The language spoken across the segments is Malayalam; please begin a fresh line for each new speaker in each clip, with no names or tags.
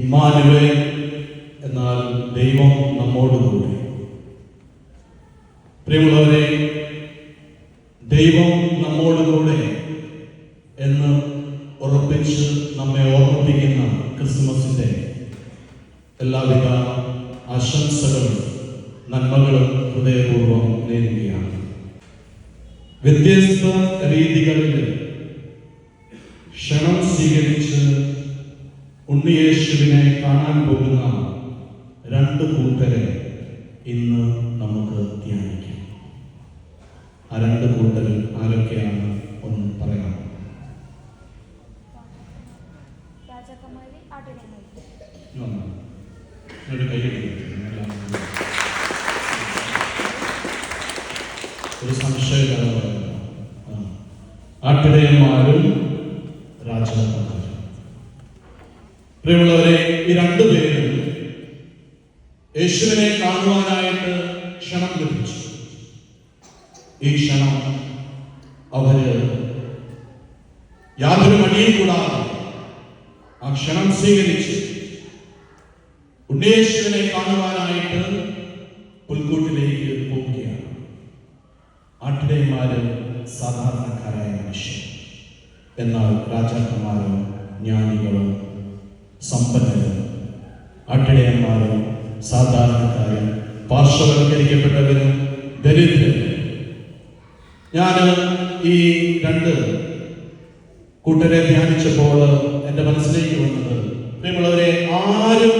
ഇമ്മാനുവേ എന്നാൽ ദൈവം നമ്മോട് നമ്മോടുകൂടെ പ്രിയമുള്ളവരെ ദൈവം നമ്മോട് കൂടെ എന്ന് ഉറപ്പിച്ച് നമ്മെ ഓർമ്മിപ്പിക്കുന്ന ക്രിസ്മസിന്റെ എല്ലാവിധ ആശംസകളും നന്മകളും ഹൃദയപൂർവം നേരുകയാണ്. വ്യത്യസ്ത രീതികളിൽ ക്ഷണം സ്വീകരിച്ച് ഉണ്ണിയേശുവിനെ കാണാൻ പോകുന്ന രണ്ട് കൂട്ടരെ ഇന്ന് നമുക്ക് ധ്യാനിക്കാം. ആ രണ്ട് കൂട്ടരിൽ ആരൊക്കെയാണ് ഒന്ന് പറയാം. ഒരു ആട്ടിടയന്മാരും രാജാക്കന്മാരും. പ്രിയമുള്ളവരെ ഈ രണ്ടുപേരും യേശുവിനെ കാണുവാനായിട്ട് ക്ഷണം ലഭിച്ചു. ഈ ക്ഷണം അവർ യാതൊരു മടിയും കൂടാതെ ആ ക്ഷണം സ്വീകരിച്ച് ഉണ്ണേശ്വരനെ കാണുവാനായിട്ട് പുൽക്കൂട്ടിലേക്ക് പോവുകയാണ്. ആട്ടിടയന്മാര് സാധാരണക്കാരായ മനുഷ്യൻ എന്നാൽ രാജാക്കന്മാരും ജ്ഞാനികളും സമ്പന്നരും ആട്ടിടയന്മാരും സാധാരണക്കാരും പാർശ്വവൽക്കരിക്കപ്പെട്ടവരും ദരിദ്രരും. ഞാൻ ഈ രണ്ട് കൂട്ടരെ ധ്യാനിച്ചപ്പോൾ എന്റെ മനസ്സിലേക്ക് വന്നത് പ്രിയമുള്ളവരെ ആരും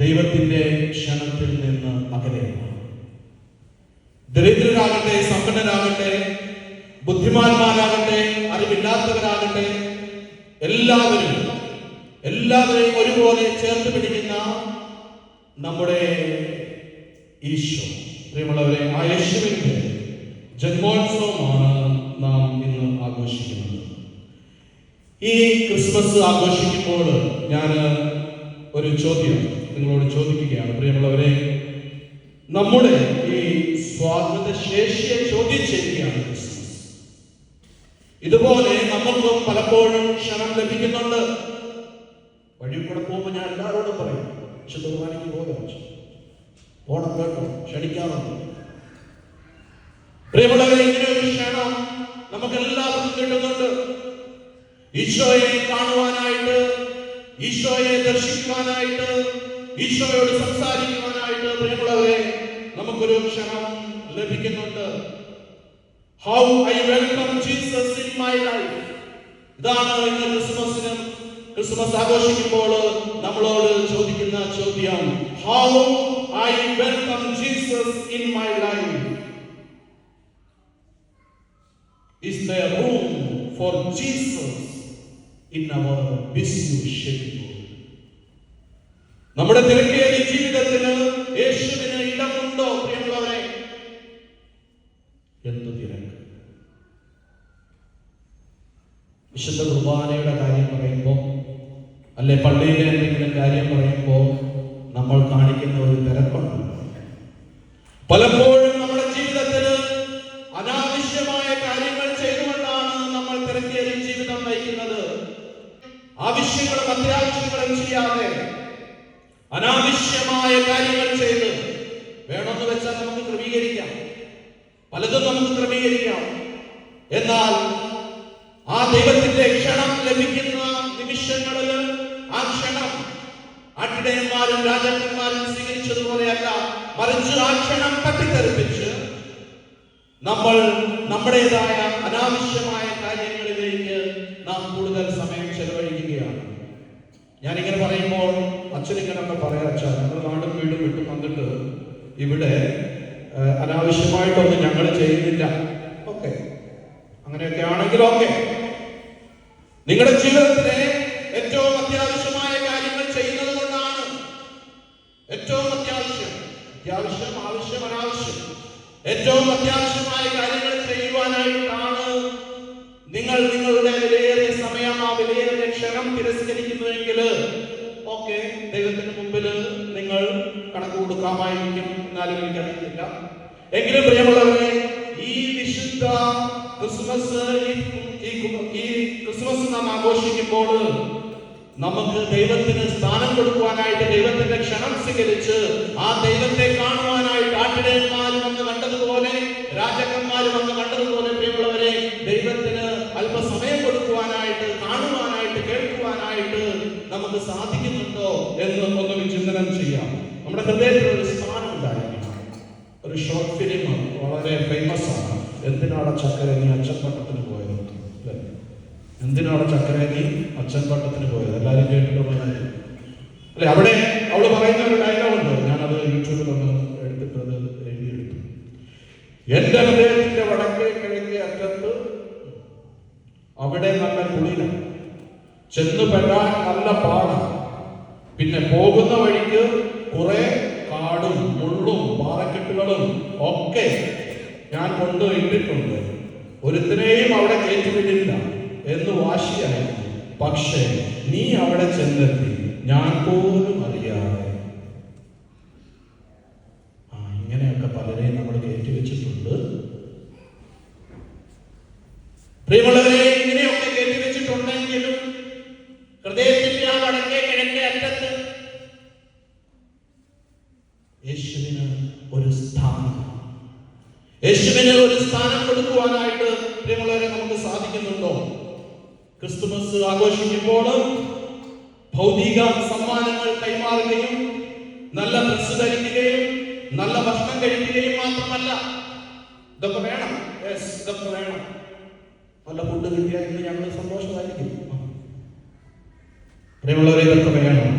ദൈവത്തിന്റെ ക്ഷണത്തിൽ നിന്ന് അകലെയാണ്. ദരിദ്രരാകട്ടെ സമ്പന്നരാകട്ടെ ബുദ്ധിമാന്മാരാകട്ടെ ചേർത്ത് പിടിക്കുന്ന നമ്മുടെ ഈശോ. പ്രിയമുള്ളവരെ ആ യേശുവിന്റെ ജന്മോത്സവമാണ് നാം ഇന്ന് ആഘോഷിക്കുന്നത്. ഈ ക്രിസ്മസ് ആഘോഷിക്കുമ്പോൾ ഞാൻ ഒരു ചോദ്യം നിങ്ങളോട് ചോദിക്കുകയാണ്. പ്രിയമുള്ളവരെ നമ്മുടെ ഈ സ്വാതന്ത്ര്യ ശേഷിയെ ചോദ്യം ചെയ്യുകയാണ് ക്രിസ്മസ്. ഇതുപോലെ നമുക്കും പലപ്പോഴും ക്ഷണം ലഭിക്കുന്നുണ്ട്. വഴി കൂടെ പോകുമ്പോൾ ഞാൻ എല്ലാവരോടും പറയും പക്ഷെ കുർബാനയ്ക്ക് പോകാൻ പോണം കേട്ടോ ക്ഷണിക്കാറുണ്ട് പ്രിയമുള്ളവരെ ഇങ്ങനെ ഒരു ക്ഷണം നമുക്ക് എല്ലാവർക്കും കിട്ടുന്നുണ്ട്. ഈശോയെ കാണുവാനായിട്ട് ഈശോയെ ദർശിക്കുവാനായിട്ട് ഈശോയോട് സംസാരിക്കുവാനായിട്ട് പ്രിയമുള്ളവരെ നമുക്കൊരു ക്ഷണം ലഭിക്കുന്നുണ്ട്. How I welcome Jesus in my life ഇതാണ് ഇന്ന് ക്രിസ്മസിനും ക്രിസ്മസ് ആഘോഷിക്കുമ്പോൾ നമ്മളോട് ചോദിക്കുന്ന ചോദ്യം how I welcome Jesus in my life is there room for Jesus in our busyness? നമ്മുടെ തിരക്കേറിയ ജീവിതത്തിന് യേശുവിന് ഇടമുണ്ടോ പ്രിയമുള്ളവരെ? എന്ത് തിരക്ക്? വിശുദ്ധ കുർബാനയുടെ കാര്യം പറയുമ്പോൾ അല്ലെ പള്ളിയിലെ എന്തെങ്കിലും കാര്യം പറയുമ്പോൾ നമ്മൾ കാണിക്കുന്ന ഒരു തിരക്കുണ്ട്. പലപ്പോഴും നമ്മുടെ ജീവിതത്തിൽ അനാവശ്യമായ കാര്യങ്ങൾ ചെയ്തുകൊണ്ടാണ് നമ്മൾ തിരക്കേറിയ ജീവിതം നയിക്കുന്നത്. ആവശ്യങ്ങളും അത്യാവശ്യങ്ങളും ചെയ്യാതെ അനാവശ്യമായ കാര്യങ്ങൾ ചെയ്ത് വേണമെന്ന് വെച്ചാൽ നമുക്ക് ക്രമീകരിക്കാം. പലതും നമുക്ക് ക്രമീകരിക്കാം. എന്നാൽ ആ ദൈവത്തിന്റെ ക്ഷണം ലഭിക്കുന്ന നിമിഷങ്ങളിൽ ആട്ടിടയന്മാരും രാജാക്കന്മാരും സ്വീകരിച്ചതുപോലെയല്ല മറിച്ച് ആ ക്ഷണം തട്ടിത്തെറിപ്പിച്ച് നമ്മൾ നമ്മുടേതായ അനാവശ്യമായ കാര്യങ്ങളിലേക്ക് നാം കൂടുതൽ സമയം ചെലവഴിക്കുകയാണ്. ഞാനിങ്ങനെ പറയുമ്പോൾ അച്ഛനിങ്ങനൊക്കെ പറയാ അച്ഛാ നമ്മൾ നാടും വീടും വിട്ട് വന്നിട്ട് ഇവിടെ അനാവശ്യമായിട്ടൊന്നും ഞങ്ങൾ ചെയ്യുന്നില്ല. ഓക്കെ. അങ്ങനെയൊക്കെ ആണെങ്കിൽ ഓക്കെ നിങ്ങളുടെ ജീവിതത്തിലെ നിങ്ങൾ നിങ്ങളുടെ വിലയേറിയ സമയം ആ വിലയേറിയ ക്ഷണം തിരസ്കരിക്കുന്നുവെങ്കിൽ ഓക്കെ ദൈവത്തിന് മുമ്പിൽ നിങ്ങൾ കണക്ക് കൊടുക്കാമായിരിക്കും എന്നാലും എനിക്കറിയത്തില്ല എങ്കിലും പ്രിയമുള്ളവരെ ഈ വിശുദ്ധ ക്രിസ്മസ് ഈ- ക്രിസ്മസ് നാം ആഘോഷിക്കുമ്പോൾ നമുക്ക് ദൈവത്തിന് സ്ഥാനം കൊടുക്കുവാനായിട്ട് ദൈവത്തിന്റെ ക്ഷണം സ്വീകരിച്ച് ആ ദൈവത്തെ കാണുവാനായിട്ട് ആട്ടിടയന്മാർ നമ്മുടെ ഹൃദയത്തിൽ ഒരു സ്ഥാനം ഉണ്ടായിരിക്കണം. ഒരു ഷോർട്ട് ഫിലിം വളരെ ഫേമസ് ആണ്. എന്തിനാണ് ചക്കര നീ അച്ചപ്പട്ടത്തിന് പോയത്? അല്ലേ? എന്തിനാണ് ചക്കര നീ അച്ചൻപട്ടത്തിന് പോയത്? എല്ലാവരും കേട്ടിട്ടുള്ള അല്ലെ? അവിടെ അവൾ പറയുന്ന ഒരു ഡയലോഗ് ഉണ്ട്. ഞാനത് യൂട്യൂബിൽ ഒന്ന് എടുത്തിട്ട് അത് എഴുതിയെടുത്തു. എന്റെ ഹൃദയത്തിന്റെ വടക്കേ കിഴക്കേ അറ്റത്ത് അവിടെ നല്ല കുളിര. ചെന്ന് പെടാൻ നല്ല പാടാണ് പിന്നെ പോകുന്ന വഴിക്ക് കുറെ കാടും മുള്ളും പാറക്കെട്ടുകളും ഒക്കെ ഞാൻ കൊണ്ട് ഇട്ടിട്ടുണ്ട് ഒരുത്തിനെയും അവിടെ കയറ്റിവിടില്ല എന്ന് വാശിയായിരുന്നു പക്ഷേ നീ അവിടെ ചെന്നെത്തി. ഞാൻ പോലും അറിയാതെ. യേശുവിന് ഒരു സ്ഥാനം കൊടുക്കുവാനായിട്ട് പ്രിയമുള്ളവരെ നമുക്ക് സാധിക്കുന്നുണ്ടോ? ക്രിസ്തുമസ് ആഘോഷിക്കുമ്പോൾ ഭൗതിക സമ്മാനങ്ങൾ കൈമാറുകയും നല്ല ഡ്രസ് ധരിക്കുകയും നല്ല ഭക്ഷണം കഴിക്കുകയും മാത്രമല്ല ഇതൊക്കെ വേണം. യെസ് ഇതൊക്കെ വേണം. നല്ല ഫുഡ് കിട്ടിയാൽ ഇന്ന് ഞങ്ങൾ സന്തോഷമായിരിക്കും. പ്രിയമുള്ളവരെ ഇതൊക്കെ വേണം.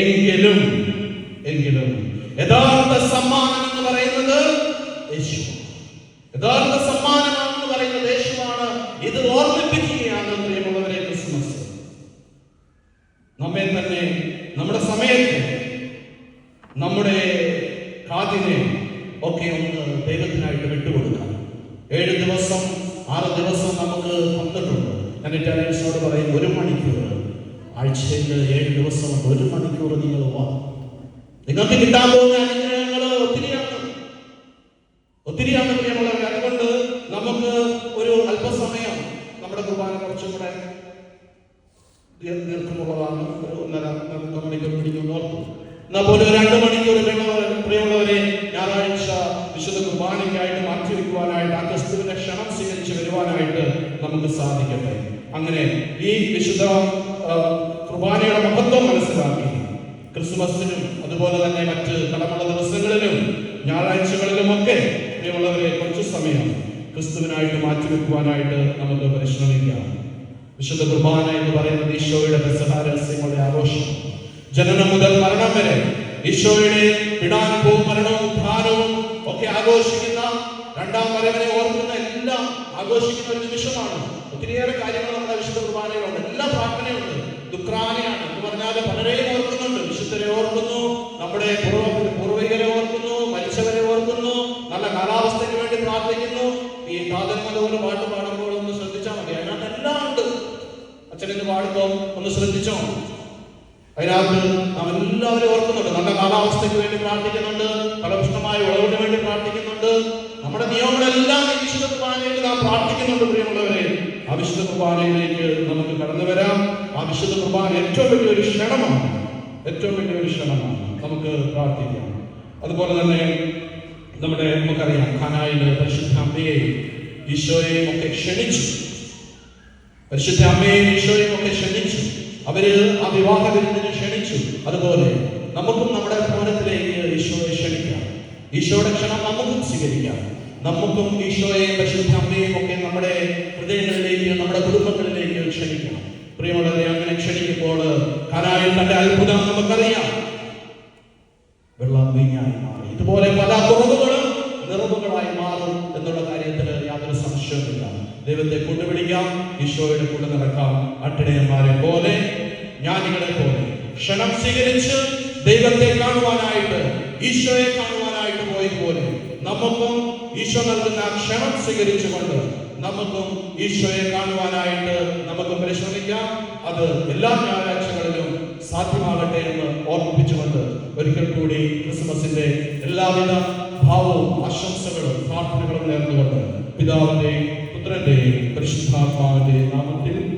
എങ്കിലും എങ്കിലും യഥാർത്ഥ സമ്മാനം എന്ന് പറയുന്നത് യേശു യഥാർത്ഥ സമ്മാനം എന്ന് പറയുന്നത് യേശുവാണ് ഇത് ഓർമ്മിപ്പിക്കുകയാണ് പ്രിയമുള്ളവരെ ക്രിസ്മസ്. നമ്മെ തന്നെ നമ്മുടെ സമയത്തെ നമ്മുടെ കാതിനെ ഒക്കെ ഒന്ന് ദൈവത്തിനായിട്ട് വിട്ടുകൊടുക്കാം. ഏഴ് ദിവസം ആറ് ദിവസം നമുക്ക് തന്നിട്ടുണ്ട്. ഞാൻ ഇറ്റാലിയൻസിനോട് പറയും ഒരു മണിക്കൂർ ആഴ്ചയിൽ ഏഴ് ദിവസമുണ്ട് ഒരു മണിക്കൂർ നിങ്ങൾ നിങ്ങൾക്ക് കിട്ടാൻ പോകുന്ന അനുഗ്രഹങ്ങൾ ഒത്തിരിയാണ് ഒത്തിരിയാണ് പ്രിയമുള്ളവർ അതുകൊണ്ട് നമുക്ക് ഒരു അല്പസമയം നമ്മുടെ കുർബാന കുറച്ചും കൂടെ ദീർഘമുള്ളതാണ് ഒരു ഒന്നര രണ്ട് മണിക്കൂർ പിടിക്കുന്നു എന്നാൽ പോലും രണ്ട് മണിക്കൂർ പ്രിയമുള്ളവരെ ഞായറാഴ്ച വിശുദ്ധ കുർബാനയ്ക്കായിട്ട് മാറ്റി വെക്കുവാനായിട്ട് ആ ക്രിസ്തുവിന്റെ ക്ഷണം സ്വീകരിച്ച് വരുവാനായിട്ട് നമുക്ക് സാധിക്കട്ടെ. അങ്ങനെ ഈ വിശുദ്ധ കുർബാനയുടെ മഹത്വം മനസ്സിലാക്കി. ക്രിസ്മസിനും അതുപോലെ തന്നെ മറ്റ് കടമുള്ള ദിവസങ്ങളിലും ഞായറാഴ്ചകളിലുമൊക്കെ പ്രിയമുള്ളവരെ കുറച്ചു സമയം ക്രിസ്തുവിനായിട്ട് മാറ്റിവെക്കുവാനായിട്ട് നമുക്ക് പരിശ്രമിക്കാം. വിശുദ്ധ കുർബാന എന്ന് പറയുന്നത് ഈശോയുടെ രഹസ്യങ്ങളുടെ ആഘോഷം. ജനനം മുതൽ മരണം വരെ ഈശോയുടെ പിടാനവും മരണവും ഭാരവും ഒക്കെ ആഘോഷിക്കുന്ന രണ്ടാം വരവിനെ ഓർക്കുന്ന എല്ലാം ആഘോഷിക്കുന്ന ഒരു നിമിഷമാണ്. ഒത്തിരിയേറെ കാര്യങ്ങൾ നമ്മുടെ വിശുദ്ധ കുർബാനയിലുണ്ട്. എല്ലാ പ്രാർത്ഥനയുണ്ട്. ദുഃഖാനയാണ്. എന്ന് പറഞ്ഞാൽ പലരെയും ഓർക്കുന്നുണ്ട്. വിശുദ്ധരെ ഓർക്കുന്നു. നമ്മുടെ പൂർവ പൂർവികരെ ഓർക്കുന്നു. മരിച്ചവരെ ഓർക്കുന്നു. നല്ല കാലാവസ്ഥയ്ക്ക് വേണ്ടി പ്രാർത്ഥിക്കുന്നു. ഈ കാതന്മതോട് പാട്ട് പാടുമ്പോൾ ഒന്ന് ശ്രദ്ധിച്ചാൽ മതി അതിനകത്ത് എല്ലാം ഉണ്ട് അച്ഛനിന്ന് പാടുമ്പോൾ ഒന്ന് ശ്രദ്ധിച്ചോ? അതിനകത്ത് നാം എല്ലാവരും ഓർക്കുന്നുണ്ട്. നല്ല കാലാവസ്ഥയ്ക്ക് വേണ്ടി പ്രാർത്ഥിക്കുന്നുണ്ട്. ഫലപുഷ്ടമായ വിളവിന് വേണ്ടി പ്രാർത്ഥിക്കുന്നുണ്ട്. നമ്മുടെ നിയമങ്ങളെല്ലാം ഈ വിശുദ്ധ നാം പ്രാർത്ഥിക്കുന്നുണ്ട് പ്രിയമുള്ളവരെ. ആ വിശുദ്ധ കുർബാനയിലേക്ക് നമുക്ക് കടന്നു വരാം. ആ വിശുദ്ധ കുർബാന ഏറ്റവും വലിയൊരു ക്ഷണമാണ്. ഏറ്റവും വലിയൊരു ക്ഷണമാണ്. നമുക്ക് പ്രാർത്ഥിക്കാം. അതുപോലെ തന്നെ നമ്മുടെ നമുക്കറിയാം ഖാനായിലെ പരിശുദ്ധ അമ്മയെയും ഈശോയെയും ഒക്കെ ക്ഷണിച്ചു. പരിശുദ്ധ അമ്മയെയും ഈശോയും ഒക്കെ ക്ഷണിച്ചു. അവർ ആ വിവാഹ വിരുന്നിനെ ക്ഷണിച്ചു. അതുപോലെ നമുക്കും നമ്മുടെ ഭവനത്തിലേക്ക് ഈശോയെ ക്ഷണിക്കാം. ഈശോയുടെ ക്ഷണം നമുക്കും സ്വീകരിക്കാം. നമുക്കും ഈശോയെ പരിശുദ്ധ അമ്മയും ഒക്കെ നമ്മുടെ ഹൃദയങ്ങളിലേക്ക് നമ്മുടെ കുടുംബങ്ങളിലേക്ക് ക്ഷണിക്കാം. പ്രിയമുള്ളവരെ അങ്ങനെ ക്ഷണിക്കുമ്പോൾ കനായിൽ തന്റെ അത്ഭുതം നമുക്കറിയാം. വെള്ളം വീഞ്ഞായി മാറി. ഇതുപോലെ പല കുറവുകളും നിറവുകളായി മാറും എന്നുള്ള കാര്യത്തിൽ ദൈവത്തെ കൊണ്ടുപിടിക്കാം ഈശോയുടെ കൂടെ നടക്കാം. അട്ടിടയന്മാരെ പോലെ ജ്ഞാനികളെ പോലെ. ക്ഷണം സ്വീകരിച്ച് ദൈവത്തെ കാണുവാനായിട്ട് ഈശോയെ കാണുവാനായിട്ട് പോയതുപോലെ നമുക്കും ഈശോ നൽകുന്ന ക്ഷണം സ്വീകരിച്ചുകൊണ്ട് നമുക്കും ഈശോയെ കാണുവാനായിട്ട് നമുക്ക് പരിശ്രമിക്കാം. അത് എല്ലാ ഞായറാഴ്ചകളിലും സാധ്യമാകട്ടെ എന്ന് ഓർമ്മിപ്പിച്ചുകൊണ്ട് ഒരിക്കൽ കൂടി ക്രിസ്മസിന്റെ എല്ലാവിധ ഭാവവും ആശംസകളും പ്രാർത്ഥനകളും നേർന്നുകൊണ്ട് പിതാവിന്റെയും പുത്രന്റെയും പരിശുദ്ധാത്മാവിന്റെയും നാമത്തിൽ